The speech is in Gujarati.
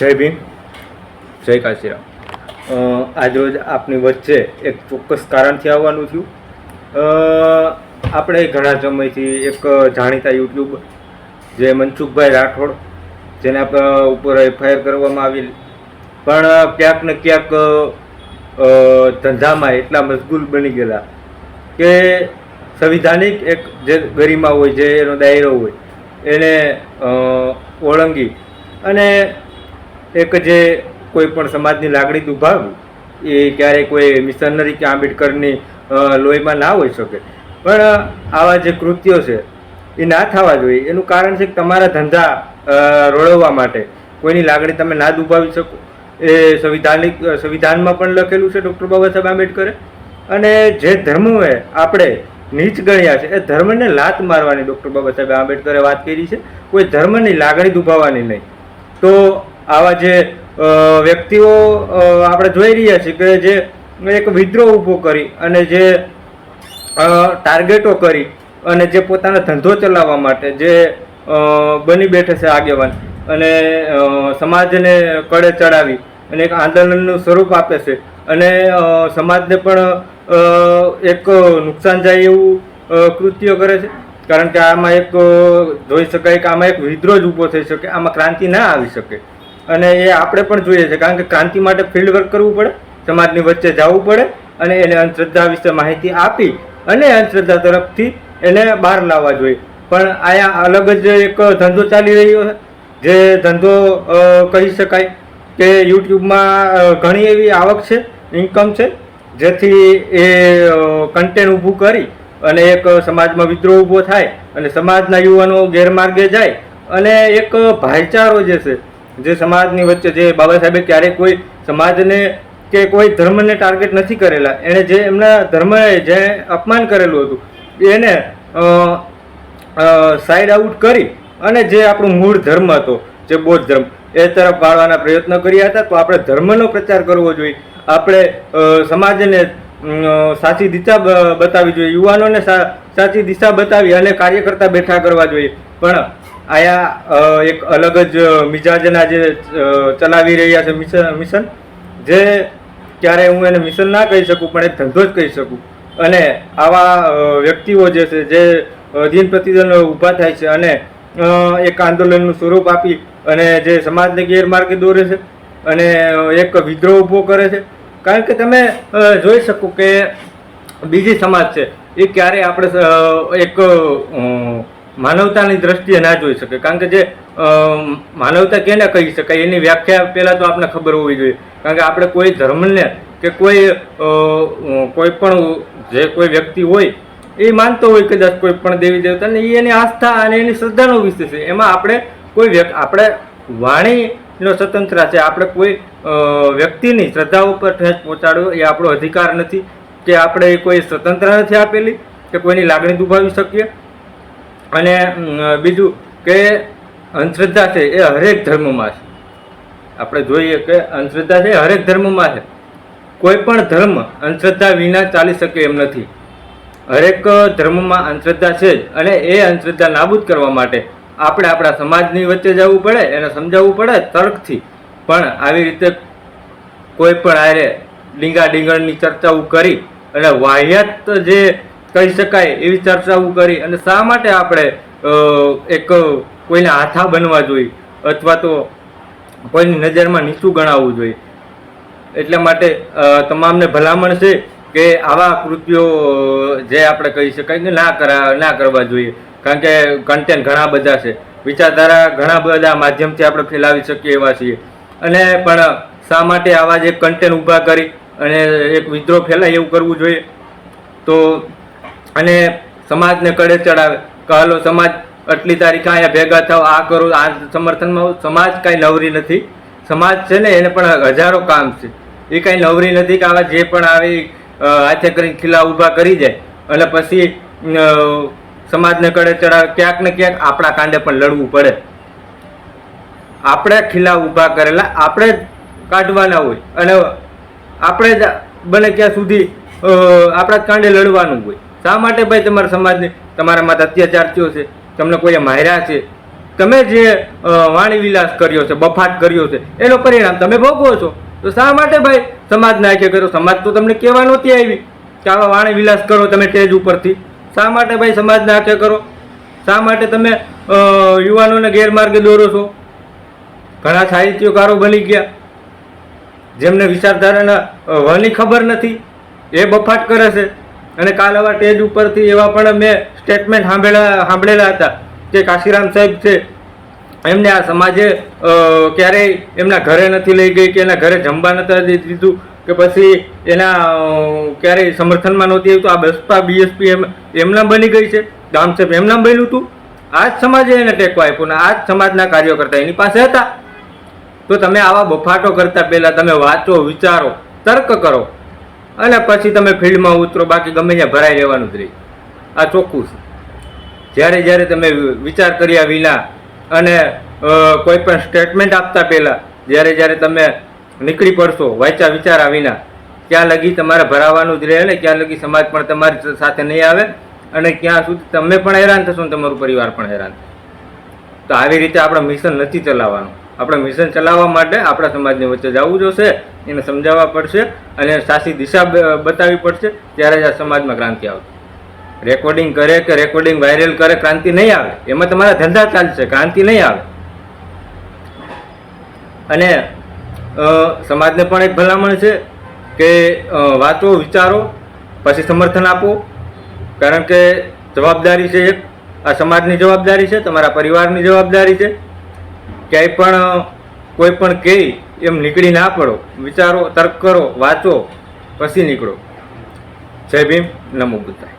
જય ભીમ. જય કાશીરામ. આજરોજ આપની વચ્ચે એક ચોક્કસ કારણથી આવવાનું થયું. આપણે ઘણા સમયથી એક જાણીતા યુટ્યુબ જે મનસુખભાઈ રાઠોડ, જેના ઉપર એફઆઈઆર કરવામાં આવેલી. પણ ક્યાંક ને ક્યાંક ધંધામાં એટલા મશગુલ બની ગયેલા કે સંવિધાનિક એક જે ગરિમા હોય, જે એનો દાયરો હોય, એને ઓળંગી અને એક જે કોઈ પણ સમાજની લાગણી દુભાવવી, એ ક્યારેય કોઈ મિશનરી કે આંબેડકરની લોહીમાં ના હોઈ શકે. પણ આવા જે કૃત્યો છે, એ ના થવા જોઈએ. એનું કારણ છે કે તમારા ધંધા રોળવવા માટે કોઈની લાગણી તમે ના દુભાવી શકો. એ સંવિધાનિક, સંવિધાનમાં પણ લખેલું છે ડૉક્ટર બાબા સાહેબ આંબેડકરે. અને જે ધર્મોએ આપણે નીચ ગણ્યા છે, એ ધર્મને લાત મારવાની ડૉક્ટર બાબા સાહેબ આંબેડકરે વાત કરી છે. કોઈ ધર્મની લાગણી દુભાવવાની નહીં. તો આવા જે વ્યક્તિઓ આપણે જોઈ રહ્યા છીએ કે જે એક વિદ્રોહ ઊભો કરી અને જે ટાર્ગેટો કરી અને જે પોતાનો ધંધો ચલાવવા માટે જે બની બેઠે છે આગેવાન અને સમાજને કડે ચડાવી અને એક આંદોલનનું સ્વરૂપ આપે છે અને સમાજને પણ એક નુકસાન જાય એવું કૃત્યો કરે છે. કારણ કે આમાં એક જોઈ શકાય કે આમાં એક વિદ્રોહ જ ઊભો થઈ શકે, આમાં ક્રાંતિ ના આવી શકે. અને એ આપણે પણ જોઈએ છે, કારણ કે ક્રાંતિ માટે ફિલ્ડ વર્ક કરવું પડે, સમાજની વચ્ચે જવું પડે, અને એને અંધશ્રદ્ધા વિશે માહિતી આપી અને અંધશ્રદ્ધા તરફથી એને બહાર લાવવા જોઈએ. પણ અહીંયા અલગ જ એક ધંધો ચાલી રહ્યો છે, જે ધંધો કહી શકાય કે યુટ્યુબમાં ઘણી એવી આવક છે ઇન્કમ છે, જેથી એ કન્ટેન્ટ ઊભું કરી અને એક સમાજમાં વિદ્રોહ ઊભો થાય અને સમાજના યુવાનો ગેરમાર્ગે જાય અને એક ભાઈચારો જે છે જે સમાજની વચ્ચે જે બાબા સાહેબે ક્યારેય કોઈ સમાજને કે કોઈ ધર્મને ટાર્ગેટ નથી કરેલા. એણે જે એમના ધર્મએ જે અપમાન કરેલું હતું, એને સાઈડ આઉટ કરી અને જે આપણું મૂળ ધર્મ હતો, જે બૌદ્ધ ધર્મ, એ તરફ વાળવાના પ્રયત્ન કર્યા હતા. તો આપણે ધર્મનો પ્રચાર કરવો જોઈએ. આપણે સમાજને સાચી દિશા બતાવી જોઈએ. યુવાનોને સાચી દિશા બતાવી અને કાર્યકર્તા બેઠા કરવા જોઈએ. પણ આયા એક અલગ જ મિજાજના જે ચલાવી રહ્યા છે મિશન મિશન. જે ક્યારે હું એને મિશન ના કહી શકું, પણ એક ધંધો જ કહી શકું. અને આવા વ્યક્તિઓ જે છે, જે દિન પ્રતિદિન ઊભા થાય છે અને એક આંદોલનનું સ્વરૂપ આપી અને જે સમાજને ગેરમાર્ગે દોરે છે અને એક વિદ્રોહ ઊભો કરે છે. કારણ કે તમે જોઈ શકો કે બીજી સમાજ છે, એ ક્યારે આપણે એક માનવતાની દ્રષ્ટિએ ના જોઈ શકે. કારણ કે જે માનવતા કેને કહી શકાય? એની વ્યાખ્યા પહેલાં તો આપણે ખબર હોવી જોઈએ. કારણ કે આપણે કોઈ ધર્મને કે કોઈ કોઈ પણ જે કોઈ વ્યક્તિ હોય, એ માનતો હોય કદાચ કોઈ પણ દેવી દેવતાને એ એની આસ્થા અને એની શ્રદ્ધાનો વિષય છે. એમાં આપણે કોઈ વ્યક્તિ, આપણે વાણીનો સ્વતંત્ર છે. આપણે કોઈ વ્યક્તિની શ્રદ્ધા ઉપર ઠેસ પહોંચાડવો એ આપણો અધિકાર નથી કે આપણે કોઈ સ્વતંત્ર નથી આપેલી કે કોઈની લાગણી દુભાવી શકીએ. અને બીજું કે અંધશ્રદ્ધા છે એ હરેક ધર્મમાં છે. આપણે જોઈએ કે અંધશ્રદ્ધા છે હરેક ધર્મમાં છે. કોઈ પણ ધર્મ અંધશ્રદ્ધા વિના ચાલી શકે એમ નથી. હરેક ધર્મમાં અંધશ્રદ્ધા છે જ અને એ અંધશ્રદ્ધા નાબૂદ કરવા માટે આપણે આપણા સમાજની વચ્ચે જવું પડે, એને સમજાવવું પડે તર્કથી. પણ આવી રીતે કોઈ પણ આરે ડીંગા ડીંગણની ચર્ચાઓ કરી અને વાહિયાત જે કહી શકાય એવી ચર્ચાઓ કરી અને શા માટે આપણે એક કોઈને હાથા બનવા જોઈએ અથવા તો કોઈની નજરમાં નીચું ગણાવવું જોઈએ? એટલા માટે તમામને ભલામણ છે કે આવા કૃત્યો જે આપણે કહી શકાય કે ના કરા, ના કરવા જોઈએ. કારણ કે કન્ટેન્ટ ઘણા બધા છે. વિચારધારા ઘણા બધા માધ્યમથી આપણે ફેલાવી શકીએ એવા છીએ. અને પણ શા માટે આવા જે કન્ટેન્ટ ઊભા કરી અને એક વિદ્રોહ ફેલાય એવું કરવું જોઈએ? તો અને સમાજને કડે ચડાવે. કે હાલો, સમાજ આટલી તારીખે અહીંયા ભેગા થાવ આ કરો, આ સમર્થનમાં સમાજ કાંઈ નવરી નથી. સમાજ છે ને, એને પણ હજારો કામ છે. એ કાંઈ નવરી નથી કે આવા જે પણ આવી હાથે કરીને ખીલા ઊભા કરી જાય. અને પછી સમાજને કડે ચડાવે. ક્યાંક ને ક્યાંક આપણા કાંડે પણ લડવું પડે. આપણે ખીલા ઊભા કરેલા, આપણે જ કાઢવાના હોય. અને આપણે જ બને ત્યાં સુધી આપણા કાંડે લડવાનું હોય. શા માટે ભાઈ તમારા સમાજને તમારા માથે અત્યાચાર થયો છે? તમને કોઈએ માર્યા છે? તમે જે વાણી વિલાસ કર્યો છે, બફાટ કર્યો છે, એનો પરિણામ તમે ભોગવો છો. તો શા માટે ભાઈ સમાજ નાખ્યો કરો સમાજ તો તમને કહેવા નહોતી આવી કે આવા વાણી વિલાસ કરો તમે સ્ટેજ ઉપરથી. શા માટે ભાઈ સમાજ નાખ્યો કરો? શા માટે તમે યુવાનોને ગેરમાર્ગે દોરો છો? ઘણા સાહિત્યકારો બની ગયા, જેમને વિચારધારાના વની ખબર નથી, એ બફાટ કરે છે. અને કાલ આવા સ્ટેજ ઉપરથી એવા પણ મેં સ્ટેટમેન્ટ સાંભળેલા સાંભળેલા હતા કે કાશીરામ સાહેબ છે, એમને આ સમાજે ક્યારેય એમના ઘરે નથી લઈ ગઈ કે એના ઘરે જમવા નથી દીધું કે પછી એના ક્યારેય સમર્થનમાં નહોતી આવી તો આ બસપા બીએસપી એમ, એમના બની ગઈ છે. ગામ સાહેબ એમના બન્યું હતું આ જ સમાજે એને ટેકો આપ્યો ને આ જ સમાજના કાર્યો કરતા એની પાસે હતા. તો તમે આવા બફાટો કરતા પહેલાં તમે વાંચો, વિચારો, તર્ક કરો. અને પછી તમે ફિલ્ડમાં ઉતરો, બાકી ગમે ત્યાં ભરાઈ રહેવાનું જ રહી. આ ચોખ્ખું છે. જ્યારે જ્યારે તમે વિચાર કર્યા વિના અને કોઈ પણ સ્ટેટમેન્ટ આપતા પહેલાં, જ્યારે જ્યારે તમે નીકળી પડશો, વાંચ્યા વિચારા વિના ક્યાં લગી તમારે ભરાવાનું જ રહે ને ક્યાં લગી સમાજ પણ તમારી સાથે નહીં આવે અને ક્યાં સુધી તમે પણ હેરાન થશો ને તમારું પરિવાર પણ હેરાન થશે. તો આવી રીતે આપણે મિશન નથી ચલાવવાનું. આપણે મિશન ચલાવવા માટે આપણા સમાજની વચ્ચે જવું જોશે, એને સમજાવવા પડશે અને સાચી દિશા બતાવવી પડશે ત્યારે જ આ સમાજમાં ક્રાંતિ આવશે. રેકોર્ડિંગ કરે કે રેકોર્ડિંગ વાયરલ કરે, ક્રાંતિ નહીં આવે. એમાં તમારા ધંધા ચાલશે, ક્રાંતિ નહીં આવે. અને સમાજને પણ એક ભલામણ છે કે વાંચો વિચારો, પછી સમર્થન આપો. કારણ કે જવાબદારી છે એક. આ સમાજની જવાબદારી છે, તમારા પરિવારની જવાબદારી છે. ક્યાંય પણ કોઈ પણ કહે, એમ નીકળી ના પડો. વિચારો, તર્ક કરો, વાંચો, પછી નીકળો. જય ભીમ, નમો બુદ્ધાય.